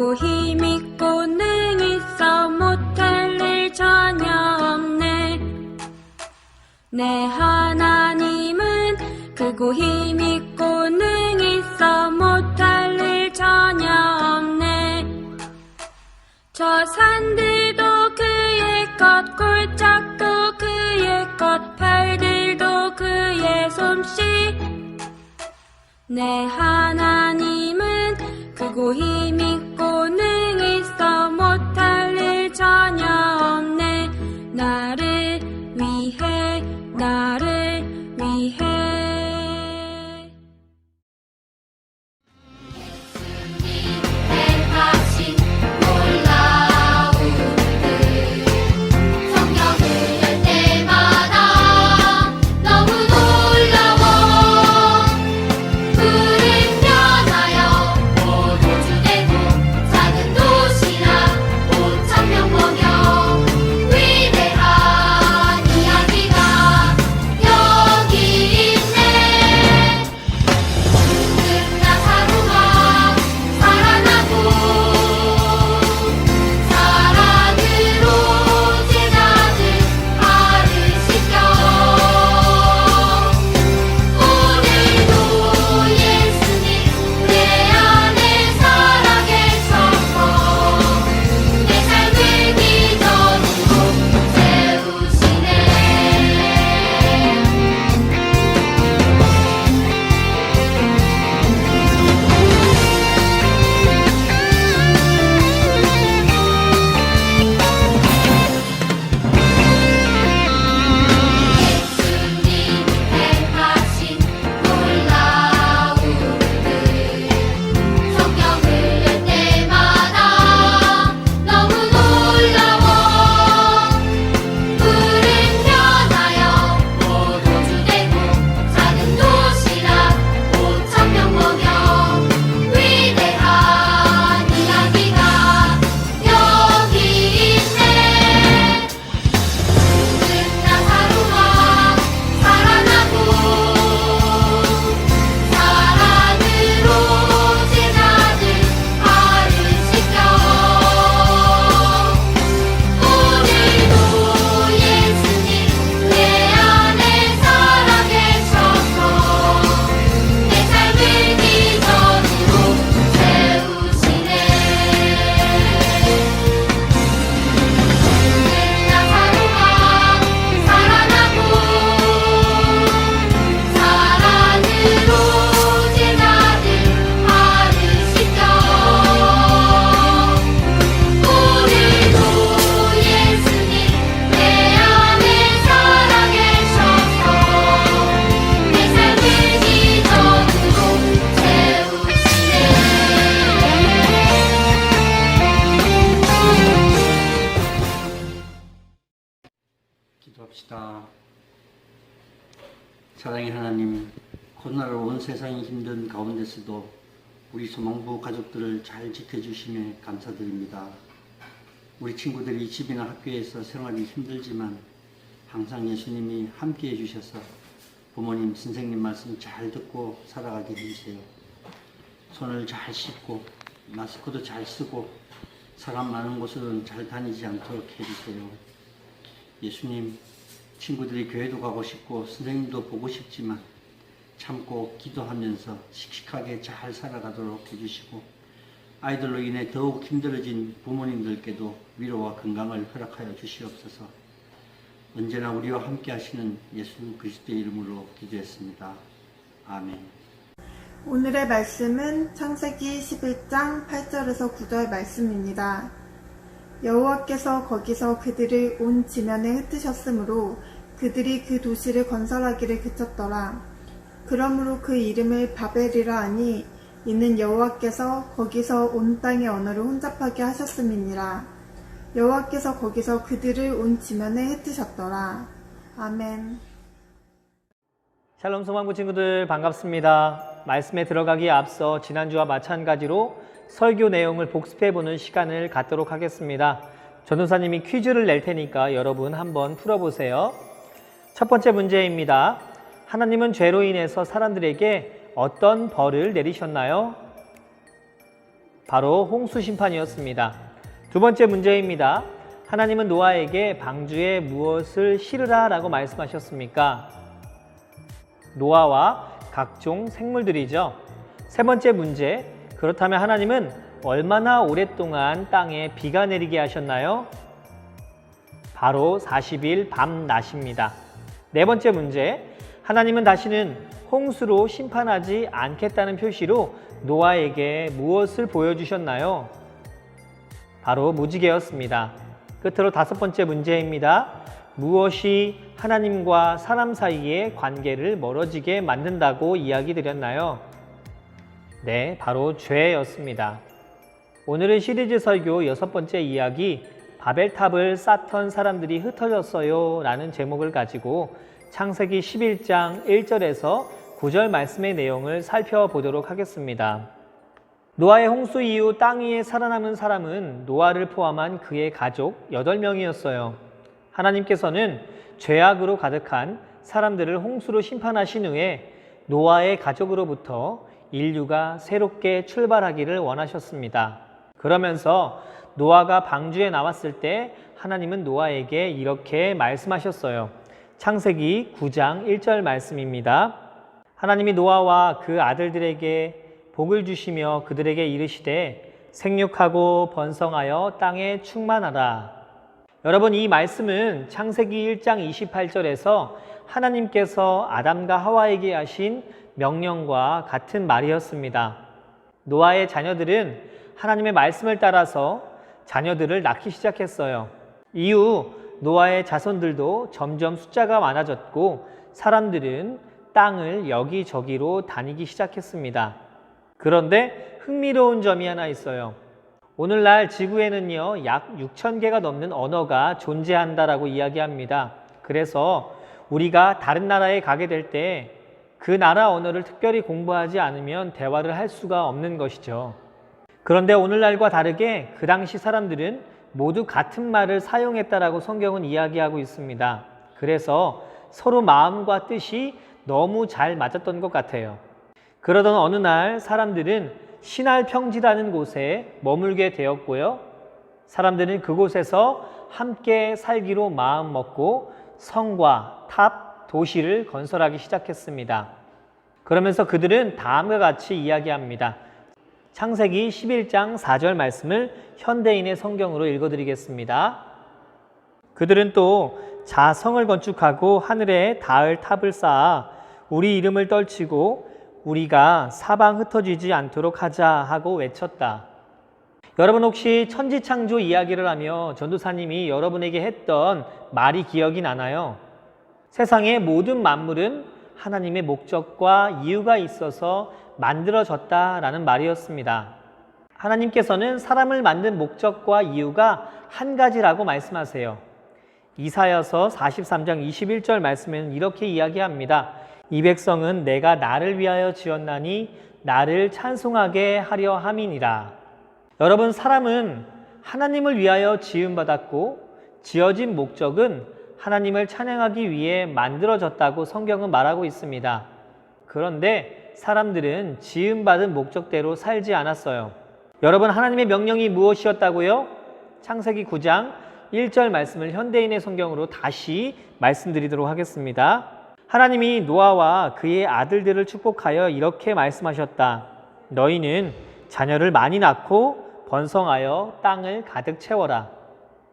크고 힘있고 능 있어 못할 일 전혀 없네. 내 하나님은 크고 힘있고 능 있어 못할 일 전혀 없네. 저 산들도 그의 것 골짜기도 그의 것 별들도 그의 솜씨 내 하나님은 크고 힘있고 기도합시다. 사랑의 하나님, 코로나로 온 세상이 힘든 가운데서도 우리 소망부 가족들을 잘 지켜주심에 감사드립니다. 우리 친구들이 집이나 학교에서 생활이 힘들지만 항상 예수님이 함께 해 주셔서 부모님, 선생님 말씀 잘 듣고 살아가게 해주세요. 손을 잘 씻고 마스크도 잘 쓰고 사람 많은 곳은 잘 다니지 않도록 해주세요. 예수님, 친구들이 교회도 가고 싶고 선생님도 보고 싶지만 참고 기도하면서 씩씩하게 잘 살아가도록 해주시고 아이들로 인해 더욱 힘들어진 부모님들께도 위로와 건강을 허락하여 주시옵소서. 언제나 우리와 함께 하시는 예수 그리스도의 이름으로 기도했습니다. 아멘. 오늘의 말씀은 창세기 11장 8절에서 9절 말씀입니다. 여호와께서 거기서 그들을 온 지면에 흩으셨으므로 그들이 그 도시를 건설하기를 그쳤더라. 그러므로 그 이름을 바벨이라 하니 이는 여호와께서 거기서 온 땅의 언어를 혼잡하게 하셨음이니라. 여호와께서 거기서 그들을 온 지면에 흩으셨더라. 아멘. 샬롬 소망부 친구들 반갑습니다. 말씀에 들어가기에 앞서 지난주와 마찬가지로 설교 내용을 복습해 보는 시간을 갖도록 하겠습니다. 전도사님이 퀴즈를 낼 테니까 여러분 한번 풀어보세요. 첫 번째 문제입니다. 하나님은 죄로 인해서 사람들에게 어떤 벌을 내리셨나요? 바로 홍수 심판이었습니다. 두 번째 문제입니다. 하나님은 노아에게 방주에 무엇을 실으라 라고 말씀하셨습니까? 노아와 각종 생물들이죠. 세 번째 문제. 그렇다면 하나님은 얼마나 오랫동안 땅에 비가 내리게 하셨나요? 바로 40일 밤낮입니다. 네 번째 문제. 하나님은 다시는 홍수로 심판하지 않겠다는 표시로 노아에게 무엇을 보여주셨나요? 바로 무지개였습니다. 끝으로 다섯 번째 문제입니다. 무엇이 하나님과 사람 사이의 관계를 멀어지게 만든다고 이야기 드렸나요? 네, 바로 죄였습니다. 오늘은 시리즈 설교 여섯 번째 이야기 바벨탑을 쌓던 사람들이 흩어졌어요 라는 제목을 가지고 창세기 11장 1절에서 9절 말씀의 내용을 살펴보도록 하겠습니다. 노아의 홍수 이후 땅 위에 살아남은 사람은 노아를 포함한 그의 가족 8명이었어요. 하나님께서는 죄악으로 가득한 사람들을 홍수로 심판하신 후에 노아의 가족으로부터 인류가 새롭게 출발하기를 원하셨습니다. 그러면서 노아가 방주에 나왔을 때 하나님은 노아에게 이렇게 말씀하셨어요. 창세기 9장 1절 말씀입니다. 하나님이 노아와 그 아들들에게 복을 주시며 그들에게 이르시되 생육하고 번성하여 땅에 충만하라. 여러분 이 말씀은 창세기 1장 28절에서 하나님께서 아담과 하와에게 하신 명령과 같은 말이었습니다. 노아의 자녀들은 하나님의 말씀을 따라서 자녀들을 낳기 시작했어요. 이후 노아의 자손들도 점점 숫자가 많아졌고 사람들은 땅을 여기저기로 다니기 시작했습니다. 그런데 흥미로운 점이 하나 있어요. 오늘날 지구에는요, 약 6천 개가 넘는 언어가 존재한다라고 이야기합니다. 그래서 우리가 다른 나라에 가게 될 때 그 나라 언어를 특별히 공부하지 않으면 대화를 할 수가 없는 것이죠. 그런데 오늘날과 다르게 그 당시 사람들은 모두 같은 말을 사용했다라고 성경은 이야기하고 있습니다. 그래서 서로 마음과 뜻이 너무 잘 맞았던 것 같아요. 그러던 어느 날 사람들은 신할 평지라는 곳에 머물게 되었고요. 사람들은 그곳에서 함께 살기로 마음 먹고 성과 탑, 도시를 건설하기 시작했습니다. 그러면서 그들은 다음과 같이 이야기합니다. 창세기 11장 4절 말씀을 현대인의 성경으로 읽어드리겠습니다. 그들은 또 자성을 건축하고 하늘에 닿을 탑을 쌓아 우리 이름을 떨치고 우리가 사방 흩어지지 않도록 하자 하고 외쳤다. 여러분 혹시 천지창조 이야기를 하며 전도사님이 여러분에게 했던 말이 기억이 나나요? 세상의 모든 만물은 하나님의 목적과 이유가 있어서 만들어졌다라는 말이었습니다. 하나님께서는 사람을 만든 목적과 이유가 한 가지라고 말씀하세요. 이사여서 43장 21절 말씀에는 이렇게 이야기합니다. 이 백성은 내가 나를 위하여 지었나니 나를 찬송하게 하려 함이니라. 여러분 사람은 하나님을 위하여 지음 받았고 지어진 목적은 하나님을 찬양하기 위해 만들어졌다고 성경은 말하고 있습니다. 그런데 사람들은 지음받은 목적대로 살지 않았어요. 여러분 하나님의 명령이 무엇이었다고요? 창세기 9장 1절 말씀을 현대인의 성경으로 다시 말씀드리도록 하겠습니다. 하나님이 노아와 그의 아들들을 축복하여 이렇게 말씀하셨다. 너희는 자녀를 많이 낳고 번성하여 땅을 가득 채워라.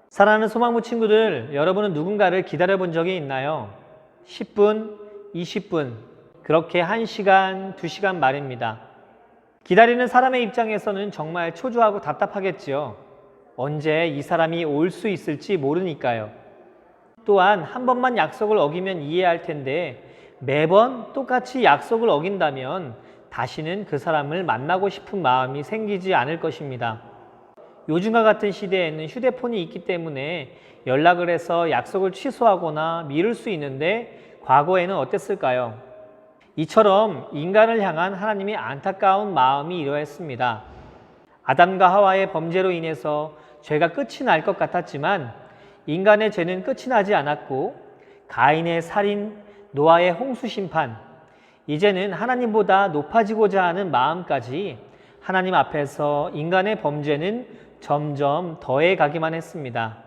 사랑하는 소망부 친구들, 여러분은 누군가를 기다려 본 적이 있나요? 10분, 20분, 그렇게 1시간, 2시간 말입니다. 기다리는 사람의 입장에서는 정말 초조하고 답답하겠지요. 언제 이 사람이 올 수 있을지 모르니까요. 또한 한 번만 약속을 어기면 이해할 텐데 매번 똑같이 약속을 어긴다면 다시는 그 사람을 만나고 싶은 마음이 생기지 않을 것입니다. 요즘과 같은 시대에는 휴대폰이 있기 때문에 연락을 해서 약속을 취소하거나 미룰 수 있는데 과거에는 어땠을까요? 이처럼 인간을 향한 하나님의 안타까운 마음이 이러했습니다. 아담과 하와의 범죄로 인해서 죄가 끝이 날 것 같았지만 인간의 죄는 끝이 나지 않았고 가인의 살인, 노아의 홍수 심판, 이제는 하나님보다 높아지고자 하는 마음까지 하나님 앞에서 인간의 범죄는 점점 더해 가기만 했습니다.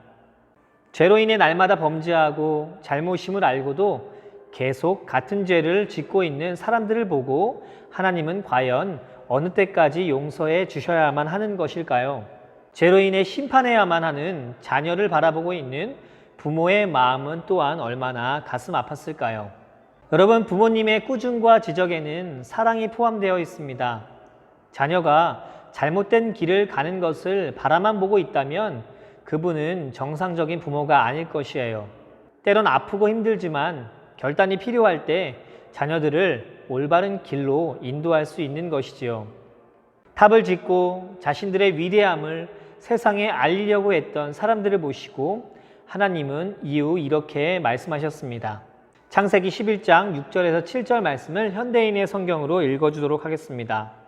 죄로 인해 날마다 범죄하고 잘못임을 알고도 계속 같은 죄를 짓고 있는 사람들을 보고 하나님은 과연 어느 때까지 용서해 주셔야만 하는 것일까요? 죄로 인해 심판해야만 하는 자녀를 바라보고 있는 부모의 마음은 또한 얼마나 가슴 아팠을까요? 여러분, 부모님의 꾸중과 지적에는 사랑이 포함되어 있습니다. 자녀가 잘못된 길을 가는 것을 바라만 보고 있다면 그분은 정상적인 부모가 아닐 것이에요. 때론 아프고 힘들지만 결단이 필요할 때 자녀들을 올바른 길로 인도할 수 있는 것이지요. 탑을 짓고 자신들의 위대함을 세상에 알리려고 했던 사람들을 보시고 하나님은 이후 이렇게 말씀하셨습니다. 창세기 11장 6절에서 7절 말씀을 현대인의 성경으로 읽어주도록 하겠습니다.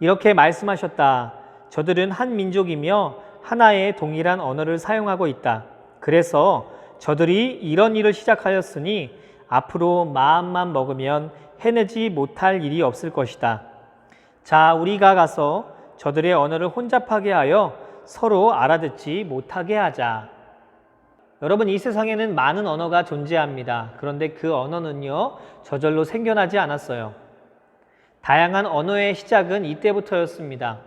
이렇게 말씀하셨다. 저들은 한 민족이며 하나의 동일한 언어를 사용하고 있다. 그래서 저들이 이런 일을 시작하였으니 앞으로 마음만 먹으면 해내지 못할 일이 없을 것이다. 자, 우리가 가서 저들의 언어를 혼잡하게 하여 서로 알아듣지 못하게 하자. 여러분, 이 세상에는 많은 언어가 존재합니다. 그런데 그 언어는요, 저절로 생겨나지 않았어요. 다양한 언어의 시작은 이때부터였습니다.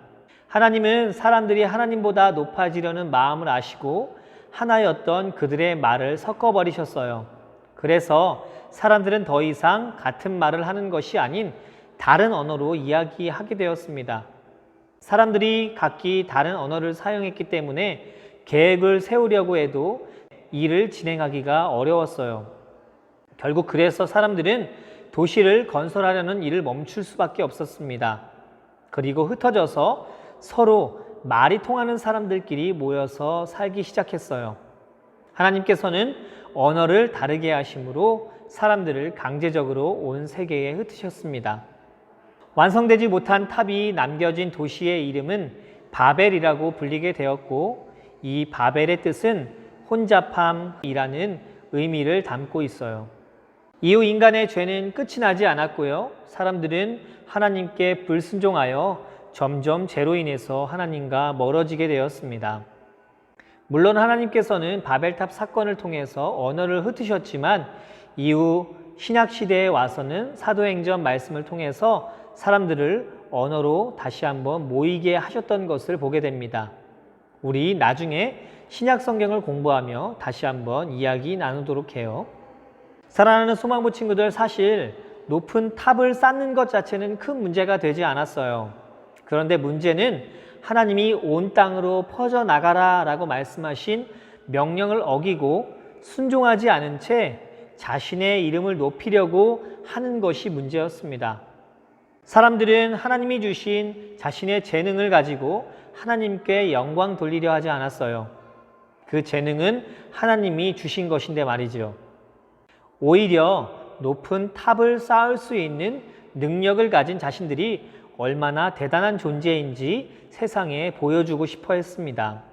하나님은 사람들이 하나님보다 높아지려는 마음을 아시고 하나였던 그들의 말을 섞어버리셨어요. 그래서 사람들은 더 이상 같은 말을 하는 것이 아닌 다른 언어로 이야기하게 되었습니다. 사람들이 각기 다른 언어를 사용했기 때문에 계획을 세우려고 해도 일을 진행하기가 어려웠어요. 결국 그래서 사람들은 도시를 건설하려는 일을 멈출 수밖에 없었습니다. 그리고 흩어져서 서로 말이 통하는 사람들끼리 모여서 살기 시작했어요. 하나님께서는 언어를 다르게 하심으로 사람들을 강제적으로 온 세계에 흩으셨습니다. 완성되지 못한 탑이 남겨진 도시의 이름은 바벨이라고 불리게 되었고 이 바벨의 뜻은 혼잡함이라는 의미를 담고 있어요. 이후 인간의 죄는 끝이 나지 않았고요. 사람들은 하나님께 불순종하여 점점 죄로 인해서 하나님과 멀어지게 되었습니다. 물론 하나님께서는 바벨탑 사건을 통해서 언어를 흩으셨지만 이후 신약 시대에 와서는 사도행전 말씀을 통해서 사람들을 언어로 다시 한번 모이게 하셨던 것을 보게 됩니다. 우리 나중에 신약 성경을 공부하며 다시 한번 이야기 나누도록 해요. 사랑하는 소망부 친구들 사실 높은 탑을 쌓는 것 자체는 큰 문제가 되지 않았어요. 그런데 문제는 하나님이 온 땅으로 퍼져 나가라 라고 말씀하신 명령을 어기고 순종하지 않은 채 자신의 이름을 높이려고 하는 것이 문제였습니다. 사람들은 하나님이 주신 자신의 재능을 가지고 하나님께 영광 돌리려 하지 않았어요. 그 재능은 하나님이 주신 것인데 말이죠. 오히려 높은 탑을 쌓을 수 있는 능력을 가진 자신들이 얼마나 대단한 존재인지 세상에 보여주고 싶어 했습니다.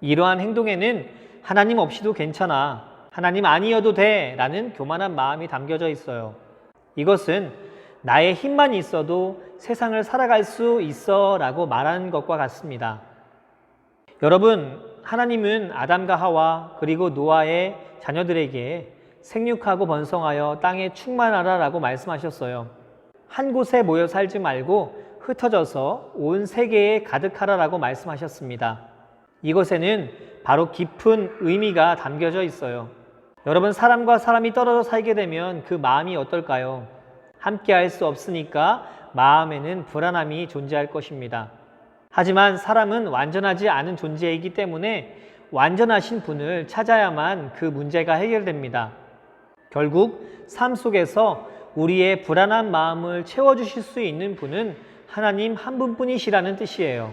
이러한 행동에는 하나님 없이도 괜찮아. 하나님 아니어도 돼. 라는 교만한 마음이 담겨져 있어요. 이것은 나의 힘만 있어도 세상을 살아갈 수 있어 라고 말하는 것과 같습니다. 여러분, 하나님은 아담과 하와 그리고 노아의 자녀들에게 생육하고 번성하여 땅에 충만하라 라고 말씀하셨어요. 한 곳에 모여 살지 말고 흩어져서 온 세계에 가득하라 라고 말씀하셨습니다. 이것에는 바로 깊은 의미가 담겨져 있어요. 여러분, 사람과 사람이 떨어져 살게 되면 그 마음이 어떨까요? 함께 할 수 없으니까 마음에는 불안함이 존재할 것입니다. 하지만 사람은 완전하지 않은 존재이기 때문에 완전하신 분을 찾아야만 그 문제가 해결됩니다. 결국 삶 속에서 우리의 불안한 마음을 채워주실 수 있는 분은 하나님 한 분뿐이시라는 뜻이에요.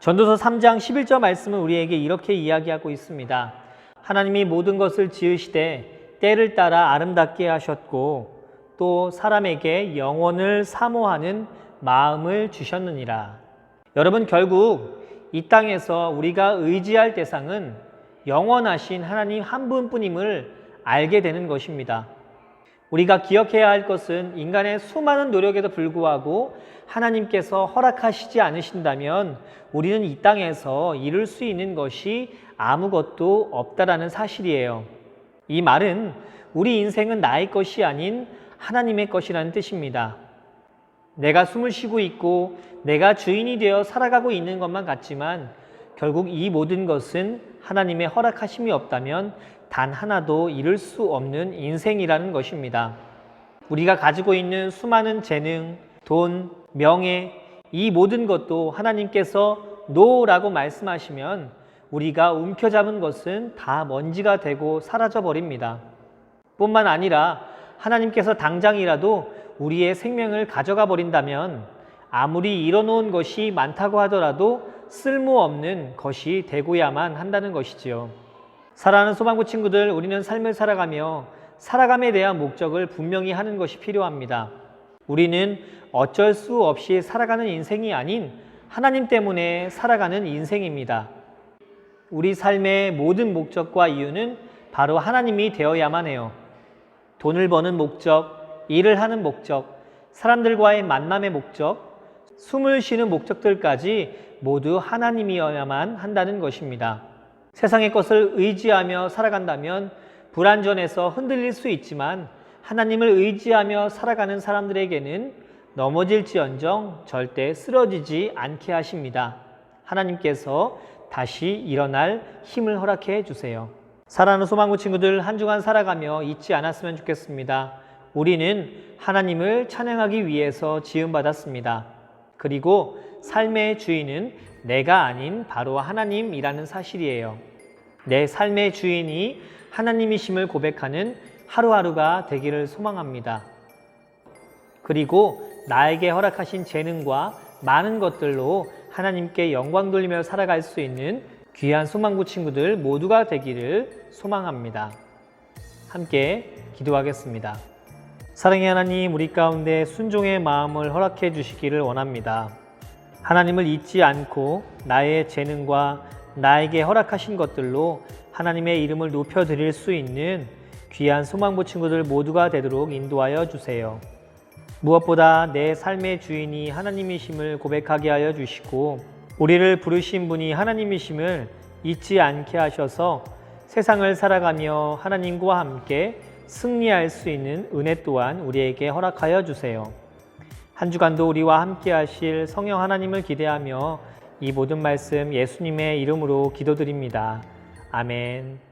전도서 3장 11절 말씀은 우리에게 이렇게 이야기하고 있습니다. 하나님이 모든 것을 지으시되 때를 따라 아름답게 하셨고 또 사람에게 영원을 사모하는 마음을 주셨느니라. 여러분 결국 이 땅에서 우리가 의지할 대상은 영원하신 하나님 한 분뿐임을 알게 되는 것입니다. 우리가 기억해야 할 것은 인간의 수많은 노력에도 불구하고 하나님께서 허락하시지 않으신다면 우리는 이 땅에서 이룰 수 있는 것이 아무것도 없다라는 사실이에요. 이 말은 우리 인생은 나의 것이 아닌 하나님의 것이라는 뜻입니다. 내가 숨을 쉬고 있고 내가 주인이 되어 살아가고 있는 것만 같지만 결국 이 모든 것은 하나님의 허락하심이 없다면 단 하나도 이룰 수 없는 인생이라는 것입니다. 우리가 가지고 있는 수많은 재능, 돈, 명예, 이 모든 것도 하나님께서 노라고 말씀하시면 우리가 움켜잡은 것은 다 먼지가 되고 사라져 버립니다. 뿐만 아니라 하나님께서 당장이라도 우리의 생명을 가져가 버린다면 아무리 이뤄놓은 것이 많다고 하더라도 쓸모없는 것이 되고야만 한다는 것이지요. 사랑하는 소방구 친구들, 우리는 삶을 살아가며 살아감에 대한 목적을 분명히 하는 것이 필요합니다. 우리는 어쩔 수 없이 살아가는 인생이 아닌 하나님 때문에 살아가는 인생입니다. 우리 삶의 모든 목적과 이유는 바로 하나님이 되어야만 해요. 돈을 버는 목적, 일을 하는 목적, 사람들과의 만남의 목적, 숨을 쉬는 목적들까지 모두 하나님이어야만 한다는 것입니다. 세상의 것을 의지하며 살아간다면 불안전해서 흔들릴 수 있지만 하나님을 의지하며 살아가는 사람들에게는 넘어질지언정 절대 쓰러지지 않게 하십니다. 하나님께서 다시 일어날 힘을 허락해 주세요. 사랑하는 소망구 친구들 한 주간 살아가며 잊지 않았으면 좋겠습니다. 우리는 하나님을 찬양하기 위해서 지음받았습니다. 그리고 삶의 주인은 내가 아닌 바로 하나님이라는 사실이에요. 내 삶의 주인이 하나님이심을 고백하는 하루하루가 되기를 소망합니다. 그리고 나에게 허락하신 재능과 많은 것들로 하나님께 영광 돌리며 살아갈 수 있는 귀한 소망구 친구들 모두가 되기를 소망합니다. 함께 기도하겠습니다. 사랑의 하나님, 우리 가운데 순종의 마음을 허락해 주시기를 원합니다. 하나님을 잊지 않고 나의 재능과 나에게 허락하신 것들로 하나님의 이름을 높여 드릴 수 있는 귀한 소망부 친구들 모두가 되도록 인도하여 주세요. 무엇보다 내 삶의 주인이 하나님이심을 고백하게 하여 주시고 우리를 부르신 분이 하나님이심을 잊지 않게 하셔서 세상을 살아가며 하나님과 함께 승리할 수 있는 은혜 또한 우리에게 허락하여 주세요. 한 주간도 우리와 함께 하실 성령 하나님을 기대하며 이 모든 말씀 예수님의 이름으로 기도드립니다. 아멘.